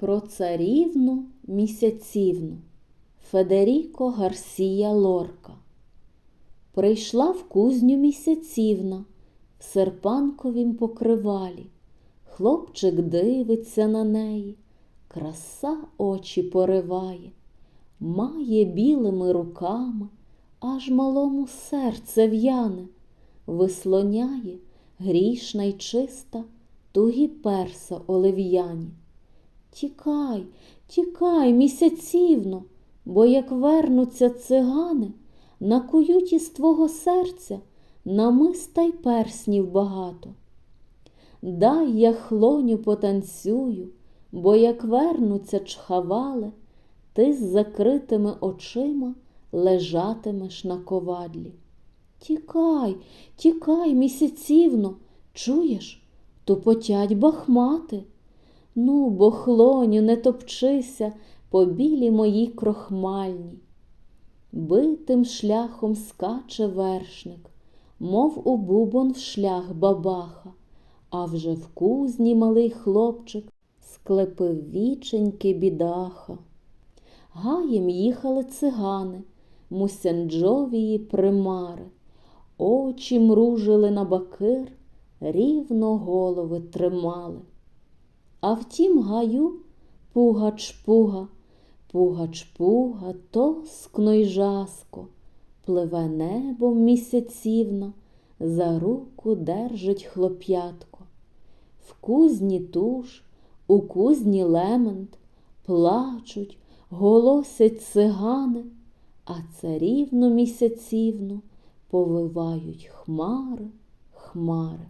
Про царівну місяцівну Федеріко Гарсія Лорка Прийшла в кузню місяцівна в серпанковім покривалі. Хлопчик дивиться на неї, краса очі пориває, має білими руками, аж малому серце в'яне, вислоняє грішна й чиста, тугі перса олив'яні. Тікай, тікай, місяцівно, бо як вернуться цигани, накують із твого серця намиста й перснів багато. Дай я хлоню потанцюю, бо як вернуться чхавали, ти з закритими очима лежатимеш на ковадлі. Тікай, тікай, місяцівно, чуєш, тупотять бахмати. Ну, бо хлоню, не топчися по білій моїй крохмальній. Битим шляхом скаче вершник, мов у бубон в шлях бабаха, а вже в кузні малий хлопчик склепив віченьки бідаха. Гаєм їхали цигани, мусянджовії примари, очі мружили на бакир, рівно голови тримали. А в тім гаю пугач-пуга, пугач-пуга, тоскно й жаско, пливе небом місяцівна, за руку держить хлоп'ятко. В кузні туш, у кузні лемент, плачуть, голосять цигани, а царівну місяцівну повивають хмари, хмари.